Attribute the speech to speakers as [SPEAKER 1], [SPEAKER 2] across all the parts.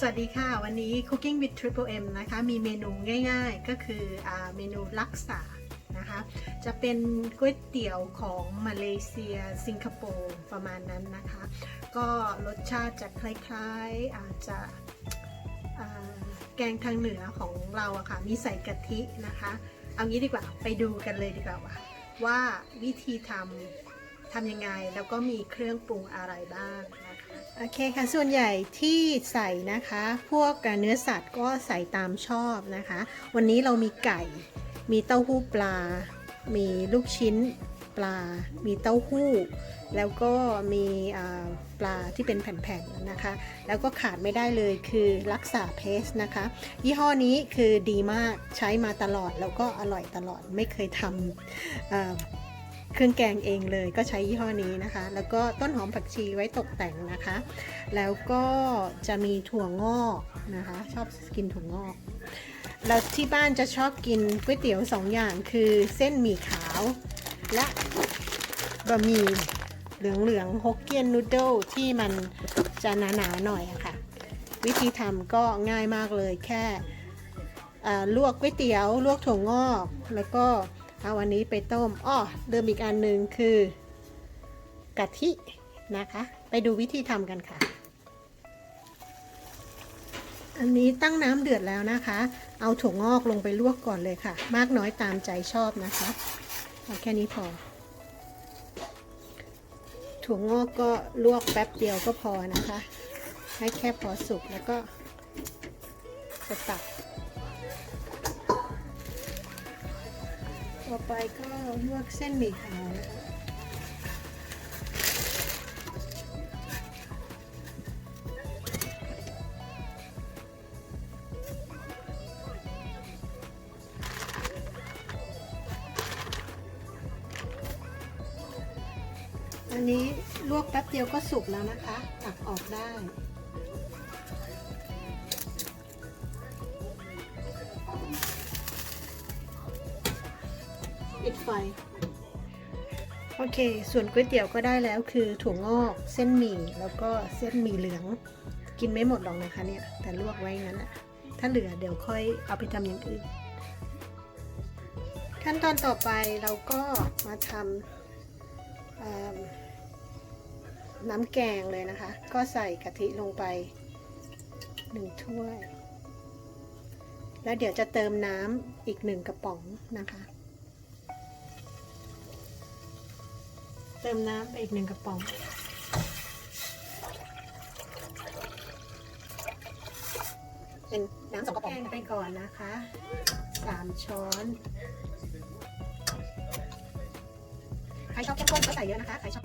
[SPEAKER 1] สวัสดีค่ะ วันนี้ Cooking with Triple M นะคะ มีเมนูง่ายๆ ก็คืออเมนูลักษานะคะ จะเป็นก๋วยเตี๋ยวของมาเลเซีย สิงคโปร์ประมาณนั้นนะคะ ก็รสชาติจะคล้ายๆ อาจจะแกงทางเหนือของเราอะค่ะ มีใส่กะทินะคะ เอางี้ดีกว่า ไปดูกันเลยดีกว่าว่าว,าวิธีทำทำยังไง แล้วก็มีเครื่องปรุงอะไรบ้างนะ โอเคค่ะ ส่วนใหญ่ที่ใส่นะคะ พวกเนื้อสัตว์ก็ใส่ตามชอบนะคะ วันนี้เรามีไก่ มีเต้าหู้ปลา มีลูกชิ้นปลา มีเต้าหู้ แล้วก็มีปลาที่เป็นแผ่นๆนะคะ แล้วก็ขาดไม่ได้เลยคือรักษาเพสนะคะ ยี่ห้อนี้คือดีมากใช้มาตลอดแล้วก็อร่อยตลอดไม่เคยทำ เครื่องแกงเองเลยก็ใช้ยี่ห้อนี้นะคะ แล้วก็ต้นหอมผักชีไว้ตกแต่งนะคะ แล้วก็จะมีถั่วงอกนะคะ ชอบกินถั่วงอกแล้วที่บ้านจะชอบกินก๋วยเตี๋ยวสองอย่างคือเส้นหมี่ขาวและบะหมี่เหลืองๆฮกเกี้ยนนูโดลที่มันจะหนาๆหน่อยอะค่ะ วิธีทำก็ง่ายมากเลยแค่ลวกก๋วยเตี๋ยว ลวกถั่วงอก แล้วก็ เอาอันนี้ไปต้มอ้อเดิมอีกอันหนึ่งคือกะทินะคะ ไปดูวิธีทำกันค่ะ อันนี้ตั้งน้ำเดือดแล้วนะคะ เอาถั่วงอกลงไปลวกก่อนเลยค่ะ มากน้อยตามใจชอบนะคะเอาแค่นี้พอ ถั่วงอกก็ลวกแป๊บเดียวก็พอนะคะ ให้แค่พอสุกแล้วก็จะตัก ต่อไปก็ลวกเส้นหมี่ขาวนะคะอันนี้ลวกแป๊บเดียวก็สุกแล้วนะคะ ตักออกได้ ปิดไฟ โอเค ส่วนก๋วยเตี๋ยวก็ได้แล้วคือถั่วงอก เส้นหมี่ แล้วก็เส้นหมี่เหลือง กินไม่หมดหรอกนะคะเนี่ย แต่ลวกไว้งั้นแหละถ้าเหลือเดี๋ยวค่อยเอาไปทำอย่างอื่น ขั้นตอนต่อไปเราก็มาทำน้ำแกงเลยนะคะ ก็ใส่กะทิลงไปหนึ่งถ้วย แล้วเดี๋ยวจะเติมน้ำอีกหนึ่งกระป๋องนะคะ เติมน้ำไปอีกหนึ่งกระป๋อง เป็นน้ำสองกระป๋องไปก่อนนะคะสามช้อน ใครชอบเข้มข้นก็ใส่เยอะนะคะ ใครชอบ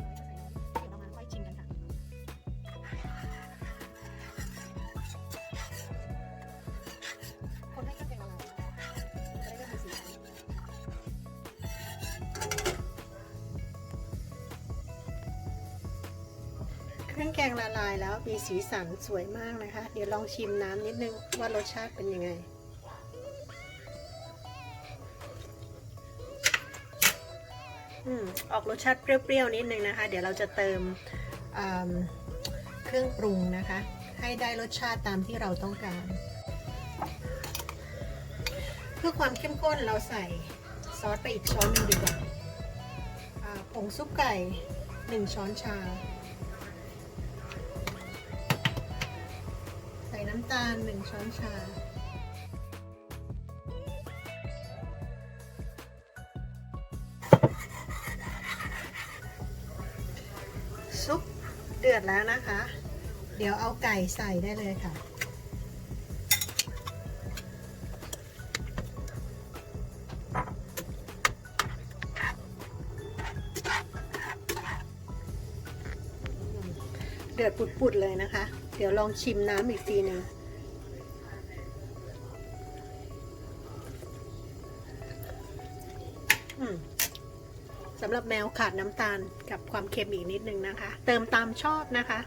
[SPEAKER 1] แกงละลายแล้วมีสีสันสวยมากนะคะ เดี๋ยวลองชิมน้ำนิดนึงว่ารสชาติเป็นยังไง อืมออกรสชาติเปรี้ยวๆนิดนึงนะคะ เดี๋ยวเราจะเติมเครื่องปรุงนะคะ ให้ได้รสชาติตามที่เราต้องการ เพื่อความเข้มข้นเราใส่ซอสไปอีกช้อนนึงดีกว่าผงซุปไก่หนึ่งช้อนชา น้ำตาลหนึ่งช้อนชา ซุปเดือดแล้วนะคะ เดี๋ยวเอาไก่ใส่ได้เลยค่ะเดือดปุดๆเลยนะคะ เดี๋ยวลองชิมน้ำอีกทีหนึ่งสำหรับแมวขาดน้ำตาลกับความเค็มอีกนิดนึงนะคะ เติมตามชอบนะคะ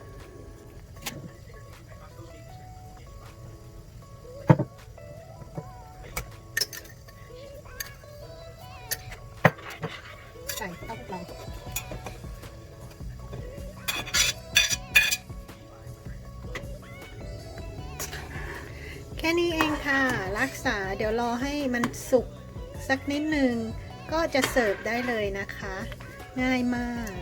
[SPEAKER 1] ใส่ต้าเรา แค่นี้เองค่ะ รักษาเดี๋ยวรอให้มันสุกสักนิดหนึ่งก็จะเสิร์ฟได้เลยนะคะ ง่ายมาก